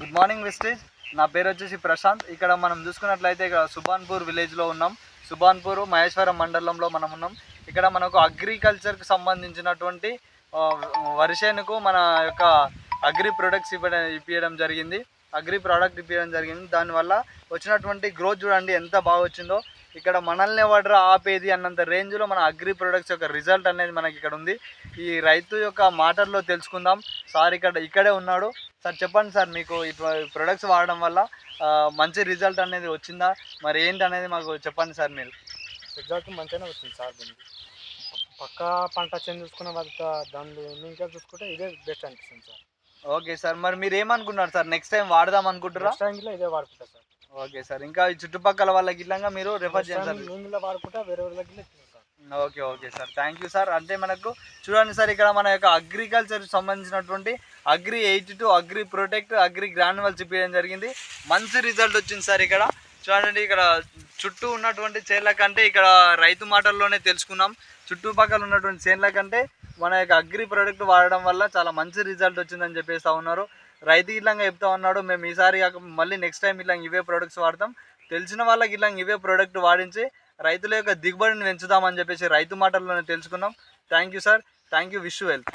Good morning విస్టేజ్ నా పేరు వచ్చేసి ప్రశాంత్. ఇక్కడ మనం చూసుకున్నట్లయితే ఇక్కడ సుభాన్పూర్ విలేజ్లో ఉన్నాం. సుభాన్పూర్ మహేశ్వరం మండలంలో మనం ఉన్నాం. ఇక్కడ మనకు అగ్రికల్చర్కి సంబంధించినటువంటి వరిసేనుకు మన యొక్క అగ్రి ప్రొడక్ట్స్ ఇవ్వడం ఇప్పించడం జరిగింది. అగ్రి ప్రోడక్ట్ ఇప్పించడం జరిగింది. దానివల్ల వచ్చినటువంటి గ్రోత్ చూడండి ఎంత బాగా వచ్చిందో. ఇక్కడ మనల్ని ఎవడరా ఆపేది అన్నంత రేంజ్లో మన అగ్రి ప్రొడక్ట్స్ యొక్క రిజల్ట్ అనేది మనకి ఇక్కడ ఉంది. ఈ రైతు యొక్క మాటల్లో తెలుసుకుందాం. సార్ ఇక్కడ ఇక్కడే ఉన్నాడు. సార్ చెప్పండి సార్ మీకు ఇటువంటి ప్రొడక్ట్స్ వాడడం వల్ల మంచి రిజల్ట్ అనేది వచ్చిందా? మరి ఏంటి అనేది మాకు చెప్పండి సార్ మీరు. రిజల్ట్ మంచిగానే వచ్చింది సార్ దీనికి. పక్క పంట చేంజ్ చూసుకున్న వాళ్ళ దానిలో ఇంకా చూసుకుంటే ఇదే బెస్ట్ అనిపిస్తుంది సార్. ఓకే సార్ మరి మీరు ఏమనుకున్నారు సార్? నెక్స్ట్ టైం వాడదాం అనుకుంటారా నెక్స్ట్ టైంలో ఇదే వాడుకుంటా సార్. Okay sir. ఇంకా ఈ చుట్టుపక్కల వాళ్ళకి ఇట్లా మీరు రెఫర్ చేయండి సార్. మేము వాడుకుంటా వేరే వాళ్ళకి okay okay sir. Thank you sir. అంటే మనకు చూడండి సార్ ఇక్కడ మన యొక్క అగ్రికల్చర్ సంబంధించినటువంటి agri eight two agri protect agri granules ఇప్పించడం జరిగింది. మంచి రిజల్ట్ వచ్చింది సార్ ఇక్కడ. చూడండి ఇక్కడ చుట్టూ ఉన్నటువంటి చేన్ల కంటే ఇక్కడ రైతు మాటల్లోనే తెలుసుకున్నాం. చుట్టుపక్కల ఉన్నటువంటి చేన్ల కంటే మన యొక్క అగ్రి ప్రొడక్ట్ వాడడం వల్ల చాలా మంచి రిజల్ట్ వచ్చిందని చెప్పేస్తా ఉన్నారు. రైతు ఇట్లాగా చెప్తా ఉన్నాడు మేము ఈసారి మళ్ళీ నెక్స్ట్ టైం ఇట్లా ఇవే ప్రొడక్ట్స్ వాడతాం. తెలిసిన వాళ్ళకి ఇట్లా ఇవే ప్రోడక్ట్ వాడించి రైతుల యొక్క దిగుబడిని పెంచుదామని చెప్పేసి రైతు మాటల్లోనే తెలుసుకున్నాం. Thank you sir thank you wish wealth